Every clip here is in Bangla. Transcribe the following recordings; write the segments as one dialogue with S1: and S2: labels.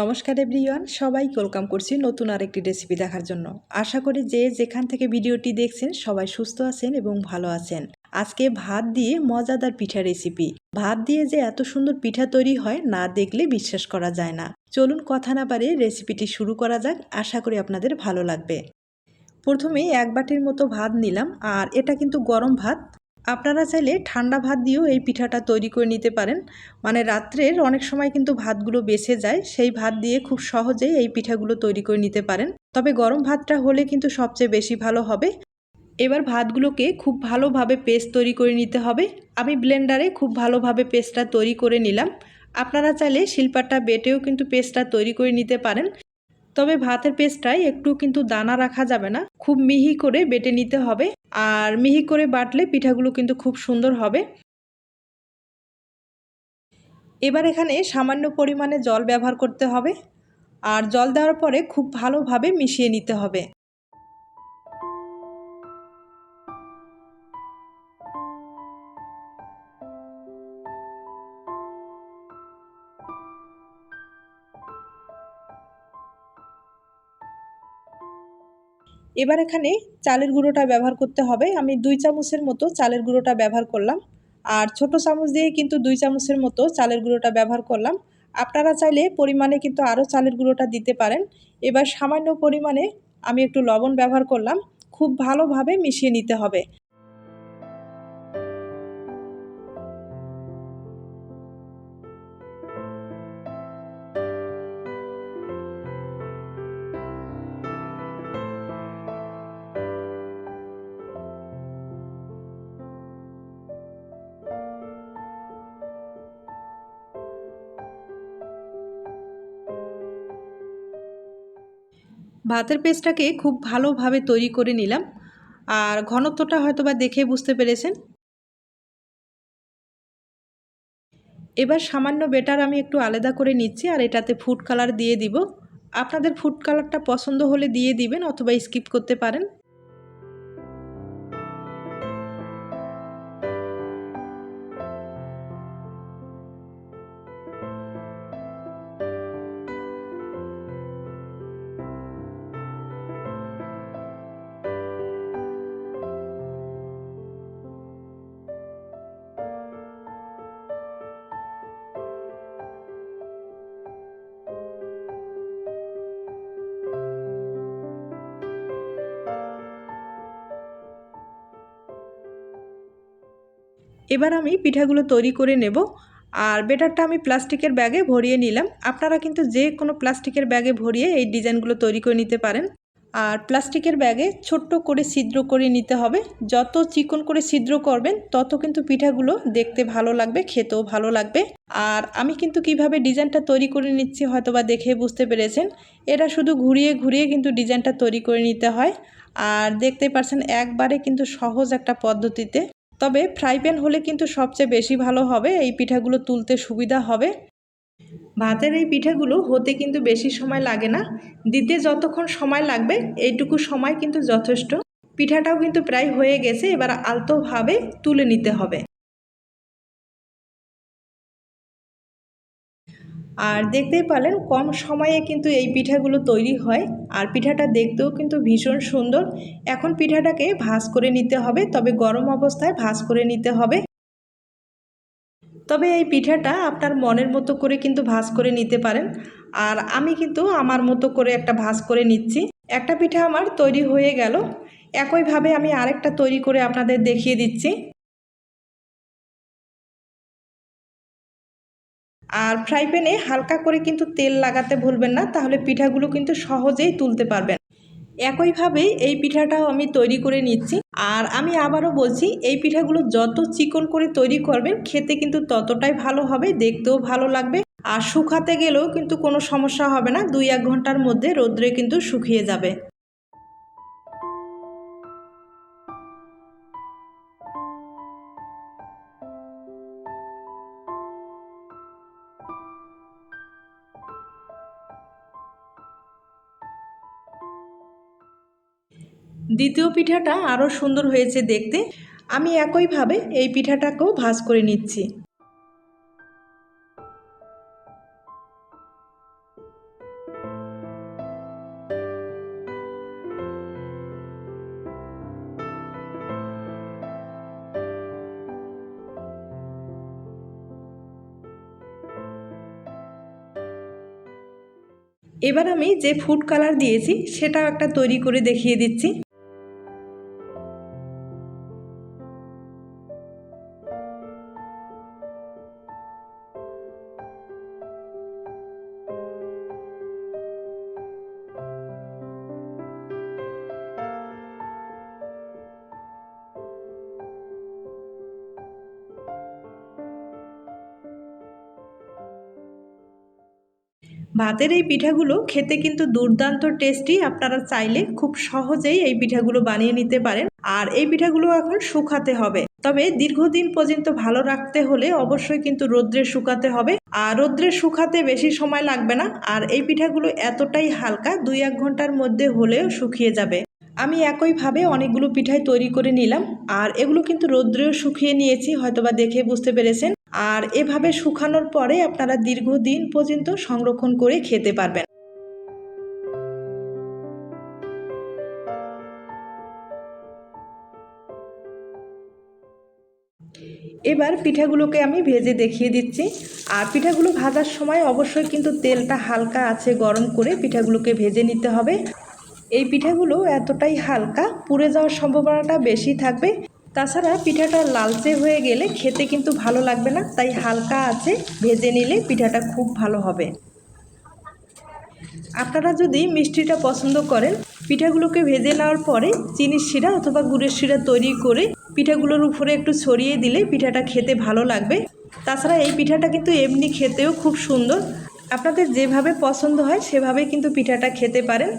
S1: নমস্কার এভরিওয়ান সবাই ওয়েলকাম করছি নতুন আরেকটি রেসিপি দেখার জন্য। আশা করি যে যেখান থেকে ভিডিওটি দেখছেন সবাই সুস্থ আছেন এবং ভালো আছেন। আজকে ভাত দিয়ে মজাদার পিঠা রেসিপি ভাত দিয়ে যে এত সুন্দর পিঠা তৈরি হয় না দেখলে বিশ্বাস করা যায় না। চলুন কথা না পারে রেসিপিটি শুরু করা যাক, আশা করি আপনাদের ভালো লাগবে। প্রথমে এক বাটির মতো ভাত নিলাম, আর এটা কিন্তু গরম ভাত। আপনারা চাইলে ঠান্ডা ভাত দিয়েও এই পিঠাটা তৈরি করে নিতে পারেন। মানে রাত্রের অনেক সময় কিন্তু ভাতগুলো বেঁচে যায়, সেই ভাত দিয়ে খুব সহজেই এই পিঠাগুলো তৈরি করে নিতে পারেন। তবে গরম ভাতটা হলে কিন্তু সবচেয়ে বেশি ভালো হবে। এবার ভাতগুলোকে খুব ভালোভাবে পেস্ট তৈরি করে নিতে হবে। আমি ব্লেন্ডারে খুব ভালোভাবে পেস্টটা তৈরি করে নিলাম। আপনারা চাইলে শিল্পাটা বেটেও কিন্তু পেস্টটা তৈরি করে নিতে পারেন। তবে ভাতের পেস্টটায় একটু কিন্তু দানা রাখা যাবে না। খুব মিহি করে বেটে নিতে হবে। আর মিহি করে বাটলে পিঠাগুলো কিন্তু খুব সুন্দর হবে। এবার এখানে সামান্য পরিমাণে জল ব্যবহার করতে হবে। আর জল দেওয়ার পরে খুব ভালোভাবে মিশিয়ে নিতে হবে। এবার এখানে চালের গুঁড়োটা ব্যবহার করতে হবে। আমি দুই চামচের মতো চালের গুঁড়োটা ব্যবহার করলাম। আর ছোট চামচ দিয়ে কিন্তু দুই চামচের মতো চালের গুঁড়োটা ব্যবহার করলাম। আপনারা চাইলে পরিমাণে কিন্তু আরও চালের গুঁড়োটা দিতে পারেন। এবার সামান্য পরিমাণে আমি একটু লবণ ব্যবহার করলাম। খুব ভালোভাবে মিশিয়ে নিতে হবে। ভাতের পেস্টটাকে খুব ভালোভাবে তৈরি করে নিলাম। আর ঘনত্বটা হয়তো বা দেখে বুঝতে পেরেছেন। এবার সামান্য বেটার আমি একটু আলাদা করে নিচ্ছি আর এটাতে ফুড কালার দিয়ে দিব। আপনাদের ফুড কালারটা পছন্দ হলে দিয়ে দিবেন অথবা স্কিপ করতে পারেন। এবার আমি পিঠাগুলো তৈরি করে নেব আর বেটারটা আমি প্লাস্টিকের ব্যাগে ভরিয়ে নিলাম। আপনারা কিন্তু যে কোনো প্লাস্টিকের ব্যাগে ভরিয়ে এই ডিজাইনগুলো তৈরি করে নিতে পারেন। আর প্লাস্টিকের ব্যাগে ছোট্ট করে ছিদ্র করে নিতে হবে। যত চিকন করে ছিদ্র করবেন, তত কিন্তু পিঠাগুলো দেখতে ভালো লাগবে, খেতেও ভালো লাগবে। আর আমি কিন্তু কীভাবে ডিজাইনটা তৈরি করে নিচ্ছি হয়তো বা দেখে বুঝতে পেরেছেন। এটা শুধু ঘুরিয়ে ঘুরিয়ে কিন্তু ডিজাইনটা তৈরি করে নিতে হয়। আর দেখতে পারছেন, একবারে কিন্তু সহজ একটা পদ্ধতিতে তবে ফ্রাই প্যান হলে কিন্তু সবচেয়ে বেশি ভালো হবে, এই পিঠাগুলো তুলতে সুবিধা হবে। ভাতের এই পিঠাগুলো হতে কিন্তু বেশি সময় লাগে না, দিতে যতক্ষণ সময় লাগবে এইটুকু সময় কিন্তু যথেষ্ট। পিঠাটাও কিন্তু প্রায় হয়ে গেছে, এবার আলতোভাবে তুলে নিতে হবে। আর দেখতেই পারলেন কম সময়ে কিন্তু এই পিঠাগুলো তৈরি হয়। আর পিঠাটা দেখতেও কিন্তু ভীষণ সুন্দর। এখন পিঠাটাকে ভাজ করে নিতে হবে, তবে গরম অবস্থায় ভাজ করে নিতে হবে। তবে এই পিঠাটা আপনার মনের মতো করে কিন্তু ভাজ করে নিতে পারেন। আর আমি কিন্তু আমার মতো করে একটা ভাজ করে নিচ্ছি। একটা পিঠা আমার তৈরি হয়ে গেল। একইভাবে আমি আরেকটা তৈরি করে আপনাদের দেখিয়ে দিচ্ছি। আর ফ্রাই প্যানে হালকা করে কিন্তু তেল লাগাতে ভুলবেন না, তাহলে পিঠাগুলো কিন্তু সহজেই তুলতে পারবেন। একইভাবে এই পিঠাটাও আমি তৈরি করে নিচ্ছি। আর আমি আবারও বলছি, এই পিঠাগুলো যত চিকন করে তৈরি করবেন, খেতে কিন্তু ততটাই ভালো হবে, দেখতেও ভালো লাগবে। আর শুকাতে গেলেও কিন্তু কোনো সমস্যা হবে না, দুই এক ঘণ্টার মধ্যে রোদ্রে কিন্তু শুকিয়ে যাবে। দ্বিতীয় পিঠাটা আরও সুন্দর হয়েছে দেখতে। আমি একইভাবে এই পিঠাটাকেও ভাজ করে নিচ্ছি। এবার আমি যে ফুড কালার দিয়েছি, সেটাও একটা তৈরি করে দেখিয়ে দিচ্ছি। ভাতের এই পিঠাগুলো খেতে কিন্তু দুর্দান্ত টেস্টি আপনারা চাইলে খুব সহজেই এই পিঠাগুলো বানিয়ে নিতে পারেন। আর এই পিঠাগুলো এখন শুকাতে হবে। তবে দীর্ঘদিন পর্যন্ত ভালো রাখতে হলে অবশ্যই কিন্তু রোদ্রে শুকাতে হবে। আর রোদ্রে শুকাতে বেশি সময় লাগবে না। আর এই পিঠাগুলো এতটাই হালকা, দুই এক ঘণ্টার মধ্যে হলেও শুকিয়ে যাবে। আমি একইভাবে অনেকগুলো পিঠাই তৈরি করে নিলাম। আর এগুলো কিন্তু রৌদ্রেও শুকিয়ে নিয়েছি, হয়তোবা দেখে বুঝতে পেরেছেন। আর এভাবে শুকানোর পরে আপনারা দীর্ঘদিন পর্যন্ত সংরক্ষণ করে খেতে পারবেন। এবার পিঠাগুলোকে আমি ভেজে দেখিয়ে দিচ্ছি। আর পিঠাগুলো ভাজার সময় অবশ্যই কিন্তু তেলটা হালকা আছে গরম করে পিঠাগুলোকে ভেজে নিতে হবে। এই পিঠাগুলো এতটাই হালকা, পুড়ে যাওয়ার সম্ভাবনাটা বেশি থাকবে। তাছাড়া পিঠাটা লালচে হয়ে গেলে খেতে কিন্তু ভালো লাগবে না, তাই হালকা আছে, ভেজে নিলে পিঠাটা খুব ভালো হবে। আপনারা যদি মিষ্টিটা পছন্দ করেন, পিঠাগুলোকে ভেজে নেওয়ার পরে চিনির শিরা অথবা গুড়ের শিরা তৈরি করে পিঠাগুলোর উপরে একটু ছড়িয়ে দিলে পিঠাটা খেতে ভালো লাগবে। তাছাড়া এই পিঠাটা কিন্তু এমনি খেতেও খুব সুন্দর। আপনাদের যেভাবে পছন্দ হয় সেভাবে কিন্তু পিঠাটা খেতে পারেন।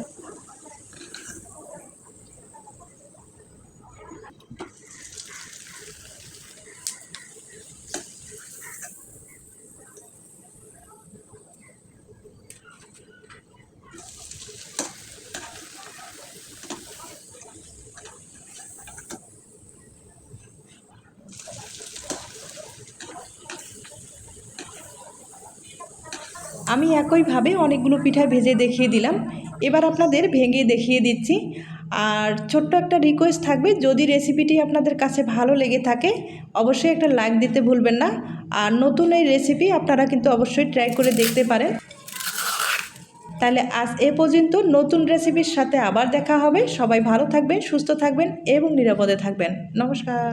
S1: আমি একইভাবে অনেকগুলো পিঠা ভেজে দেখিয়ে দিলাম। এবার আপনাদের ভেঙে দেখিয়ে দিচ্ছি। আর ছোট্ট একটা রিকোয়েস্ট থাকবে, যদি রেসিপিটি আপনাদের কাছে ভালো লেগে থাকে, অবশ্যই একটা লাইক দিতে ভুলবেন না। আর নতুন এই রেসিপি আপনারা কিন্তু অবশ্যই ট্রাই করে দেখতে পারেন। তাহলে আজ এ পর্যন্ত নতুন রেসিপির সাথে আবার দেখা হবে। সবাই ভালো থাকবেন, সুস্থ থাকবেন এবং নিরাপদে থাকবেন। নমস্কার।